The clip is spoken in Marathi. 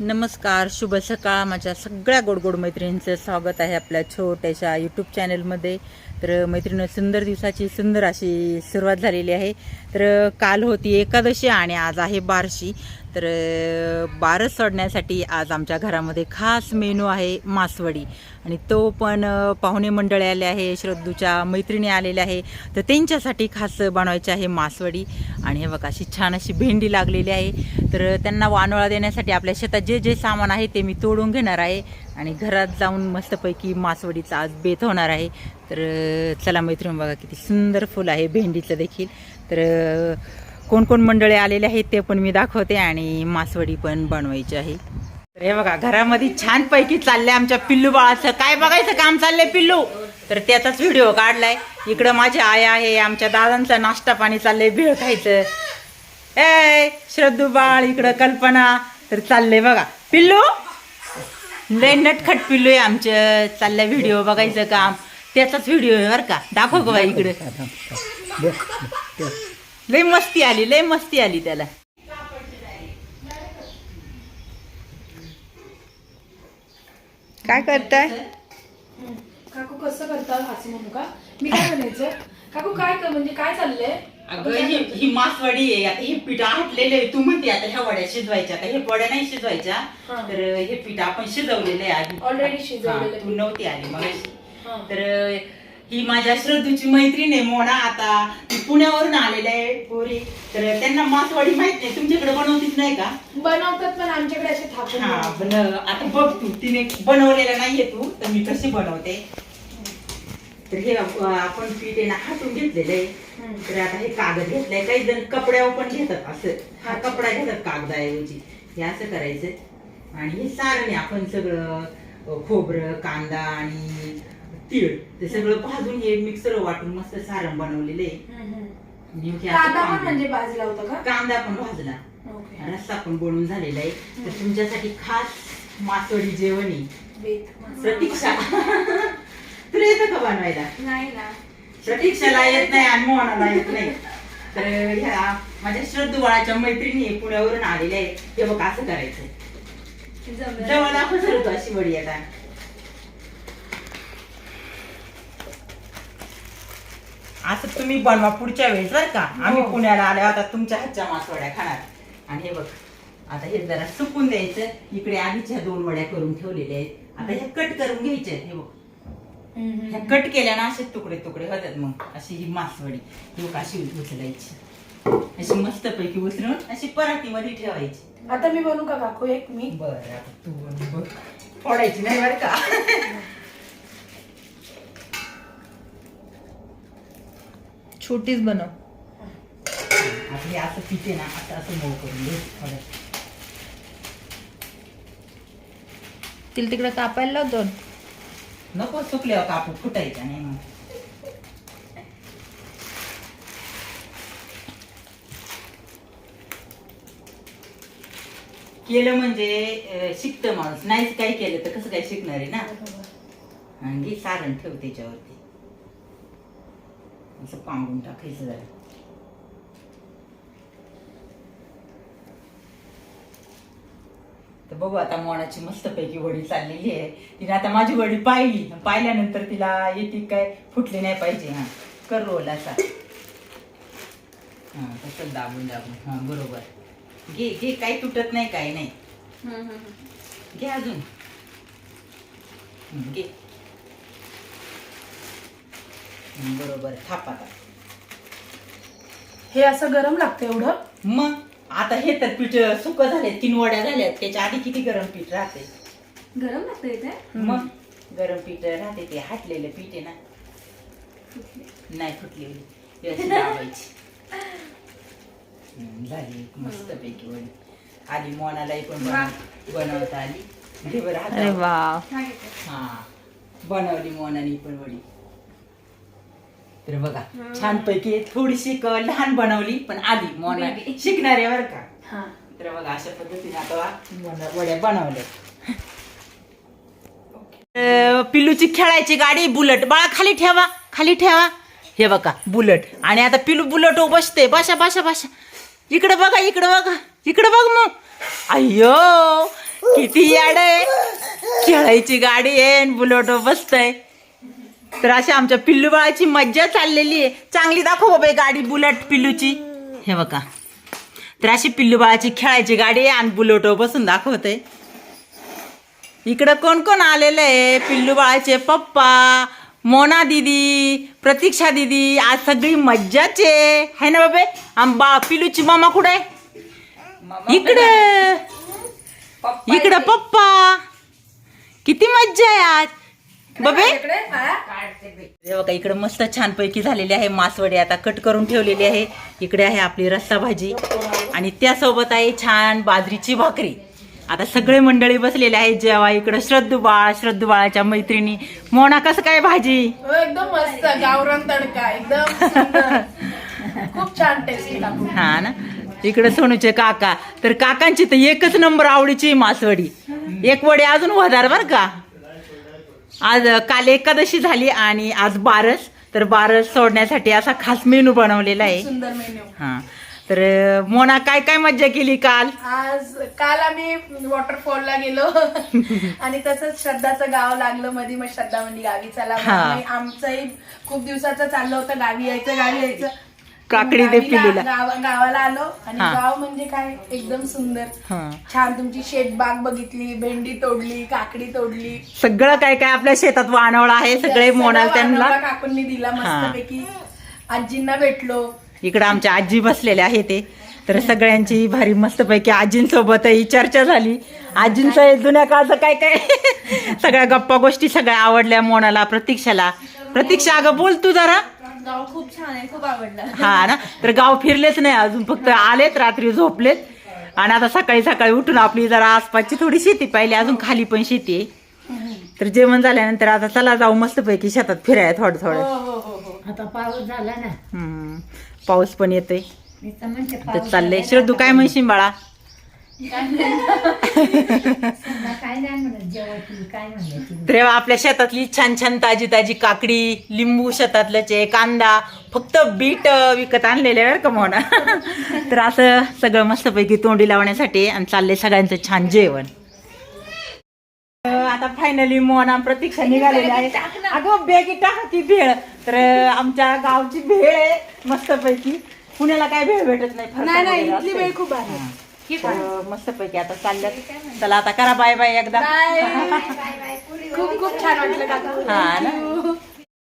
नमस्कार शुभ सकाळ. माझ्या सगळ्या गोड गोड मैत्रिणींचं स्वागत आहे आपल्या छोट्याशा यूट्यूब चॅनलमध्ये तर मैत्रिणी सुंदर दिवसाची सुंदर अशी सुरुवात झालेली आहे. तर काल होती एकादशी आणि आज आहे बारशी. तर बारस सोडण्यासाठी आज आमच्या घरामध्ये खास मेनू आहे मासवडी. आणि तो पण पाहुणे मंडळी आले आहे श्रद्धूच्या मैत्रिणी आलेल्या आहे तर त्यांच्यासाठी खास बनवायची आहे मासवडी. आणि हे बघा अशी छान अशी भेंडी लागलेली आहे. तर त्यांना वानोळा देण्यासाठी आपल्या शेतात जे जे सामान आहे ते मी तोडून घेणार आहे. आणि घरात जाऊन मस्तपैकी मासवडीचा आज बेत होणार आहे. तर चला मैत्रीण बघा किती सुंदर फुल आहे भेंडीचं देखील. तर कोणकोण कोण कोण आलेले आहेत ते पण मी दाखवते आणि मासवडी पण बनवायची आहे. तर हे बघा घरामध्ये छान पैकी चाललंय आमच्या पिल्लू बाळाचं. काय बघायचं काम चाललंय पिल्लू? तर त्याचाच व्हिडिओ काढलाय. इकडं माझी आई आहे आमच्या दादांचा नाश्ता पाणी चाललंय भेळ खायचं. ए श्रद्धू बाळ इकडं कल्पना. तर चाललंय बघा. पिल्लू? लय नटखट पिल्लू आहे आमचं. चाललंय व्हिडिओ बघायचं काम. त्याचाच व्हिडिओ आहे बरं का. दाखव बघा इकडे लय मस्ती आली लय मस्ती आली त्याला. काय करताय? काकू कसं करतात असं म्हणू का? मी काय म्हणायचं? काकू काय कर म्हणजे काय चाललंय? अगं ही ही मासवडी आहे. आता हे पीठ आटलेलं आहे. तू म्हणते आता ह्या वड्या शिजवायच्या. आता हे वड्या नाही शिजवायच्या हा. तर हे पीठ आपण शिजवलेलं आहे आधी. Already शिजवलेलं हा, तू नव्हती आली मग हा. तर ही माझ्या श्रद्धूची मैत्रीण आहे मोना आता. ती पुण्यावरून आलेली आहे पोरी. तर त्यांना मासवडी माहीत नाही तुमच्याकडे बनवतीच नाही का? बनवतात पण आमच्याकडे असे थापून हा बनवतात. पण आता बघ तू. तिने बनवलेलं नाहीये तू तर मी कशी बनवते? तर हे आपण पीठ आहे ना हातून घेतलेलं आहे. हम्म. तर आता हे कागद घेतलंय. काही जण कपड्यावर पण घेतात असं. हा कपडा घेतात कागदाऐवजी. हे असं करायचं. आणि हे सारण आहे आपण सगळं अ, खोबरं कांदा आणि तीळ. ते सगळं भाजून हे मिक्सर वाटून मस्त सारण बनवलेलं. कांदा पण म्हणजे भाजला होता का? कांदा पण भाजला. रस्सा पण बनवून झालेला आहे. तर तुमच्यासाठी खास मासवडी जेवण प्रतीक्षा. तुला येतं का बनवायला? नाही ना. प्रतीक्षाला येत नाही आणि मोहनाला येत नाही. तर ह्या माझ्या श्रद्धू बाळाच्या मैत्रिणी पुण्यावरून आलेल्या आहे ते बघ असं करायचं. जवळ दाखव सर तू अशी वडी आता. असं तुम्ही बनवा पुढच्या वेळेस बरं का? आम्ही हो. पुण्याला आल्या आता तुमच्या हातच्या मासवड्या खाणार. आणि हे बघ आता हे जरा सुकून द्यायचं. इकडे आधीच्या दोन वड्या करून ठेवलेल्या आहेत. आता हे कट करून घ्यायचे हे बघ. ह्या कट केल्या ना असे तुकडे तुकडे होतात मग. अशी ही मासवडी. ही बघ अशी उचलायची. अशी मस्त पैकी उचलून अशी परातीमध्ये ठेवायची. आता मी बनवू का काकू एक? मी? बर तू बघ फोडायची नाही बरं का? छोटीच बनव. आता हे असं पिते ना असं असं मऊ करून घे थोडं. तिला तिकडे कापायला लावतो नको सुकल्यावर कापू फुटायचा नाही मग. केलं म्हणजे शिकतं माणूस. नाहीच काही केलं तर कसं काय शिकणार आहे ना? आणि घे सारण ठेव त्याच्यावरती. असं पांगून टाकायचं जरा. तर बघू आता मोनाची मस्तपैकी वडी चाललेली आहे. तिने आता माझी वडी पाहिली. पाहिल्यानंतर तिला येते काय फुटली नाही पाहिजे हा. कर रोल असा. हा तसं दाबून दाबून. हा बरोबर. घे घे. काही तुटत नाही काही नाही. घे अजून. घे हं, बरोबर थाप आता. हे असं गरम लागतं एवढं? मग आता हे तर पीठ सुक झाले तीन वड्या झाल्यात त्याच्या आधी किती गरम पीठ राहते? गरम लागतं इथे मग गरम पीठ राहते ते हाटलेलं पीठ आहे ना. नाही फुटलेली झाली मस्त पैकी वडी. आधी मोनालाही पण बनव- बनवता आली. घे बरं. वा. हा बनवली मोनानी पण वडी. तर बघा छान पैकी थोडीशी लहान बनवली पण आधी मोना शिकणार आहे बरं का? हा. तर बघा अशा पद्धतीने आता वड्या बनवल्या. पिल्लूची खेळायची गाडी बुलट. बाळा खाली ठेवा खाली ठेवा. हे बघा बुलट. आणि आता पिलू बुलट बसते बसा बसा बसा. इकडे बघा इकडे बघा. इकडे बघ मग. अय्यो किती याड आहे. खेळायची गाडी आहे आणि बुलेट बसतय तर अशी आमच्या पिल्लू बाळाची मज्जा चाललेली आहे. चांगली दाखव बाबा ही गाडी बुलेट पिल्लूची. हे बघा. तर अशी पिल्लू बाळाची खेळायची गाडी आहे आणि बुलेट बसून दाखवते इकडं कोण कोण आलेलं आहे? पिल्लू बाळाचे पप्पा मोना दिदी प्रतीक्षा दिदी. आज सगळी मज्जाच आहे. है ना बाबे? आंबा पिल्लूची मामा कुठे इकडे इकडं. पप्पा. किती मज्जा आहे आज. बबे? हे. बघा इकडे मस्त छान पैकी झालेली आहे मासवडी. आता कट करून ठेवलेली आहे. इकडे आहे आपली रस्सा भाजी. आणि त्यासोबत आहे छान बाजरीची भाकरी. आता सगळे मंडळी बसलेले आहेत जेव्हा इकडे. श्रद्धू बाळ श्रद्धू बाळाच्या मैत्रिणी. मोना कसं काय भाजी? हो, एकदम मस्त. गावरान तडका. एकदम. खूप छान टेस्टी हा ना? इकडे सोनूचे काका. तर काकांची तर एकच नंबर आवडीची मासवडी. एक वडी अजून वधार बर का? आज काल एकादशी झाली आणि आज बारस. तर बारस सोडण्यासाठी असा खास मेनू बनवलेला आहे. सुंदर मेन्यू हा. तर मोना काय काय मज्जा केली काल? आज काल आम्ही वॉटरफॉलला गेलो. आणि तसंच श्रद्धाचं गाव लागलं. मध्ये मग श्रद्धा म्हणजे गावी चला. मग. आम्ही- आमचंही खूप दिवसाचं चाललं होतं. गावी यायचं गावी यायचं. काकडी पिल्लूला. गावा- गावाला आलो आणि हा. गाव म्हणजे काय? एकदम सुंदर. हा. छान तुमची शेतबाग बघितली भेंडी तोडली काकडी तोडली. सगळं काय काय आपल्या शेतात वानवळ आहे सगळे सगळा त्यांना. काकूंनी दिला मस्तपैकी. आजींना भेटलो. इकडं आमच्या आजी बसलेल्या आहे ते. तर सगळ्यांची भारी मस्तपैकी आजींसोबतही चर्चा झाली. आजींचं हे जुन्या काळचं काय काय? सगळ्या गप्पा गोष्टी सगळ्या आवडल्या मोनाला प्रतीक्षाला. प्रतीक्षा अगं बोल तू जरा. गाव खूप छान आहे खूप आवडलं. हा ना? तर गाव फिरलेच नाही अजून फक्त आलेत रात्री झोपलेत. आणि आता सकाळी सकाळी उठून आपली जरा आसपासची थोडी शेती पाहिली अजून खाली पण शेती आहे. तर जेवण झाल्यानंतर आता चला जाऊ मस्तपैकी शेतात फिरायला थोडं थोडं हो हो हो. आता पाऊस झाला ना. हम्म. पाऊस पण येतोय. मी तर म्हणते तर पाऊस चाललंय. श्रद्धू काय म्हणशील बाळा? काय नाही म्हणत जेवायची काय म्हणलं तर तेव्हा आपल्या शेतातली छान छान ताजी ताजी काकडी लिंबू शेतातल्याच कांदा फक्त बीट विकत आणलेले बरं का मोना? तर असं सगळं मस्तपैकी तोंडी लावण्यासाठी आणि चाललंय सगळ्यांचं छान जेवण. आता फायनली मोना प्रतीक्षा निघालेली आहे अगं बॅगी टाका ती भेळ. तर आमच्या गावची भेळ आहे मस्तपैकी. पुण्याला काय भेळ भेटत नाही नाही इथली. वेळ खूप आहे. तर मस्तपैकी आता चालल्यात चला आता करा बाय बाय एकदा. खूप खूप छान वाटलं काकू हा ना?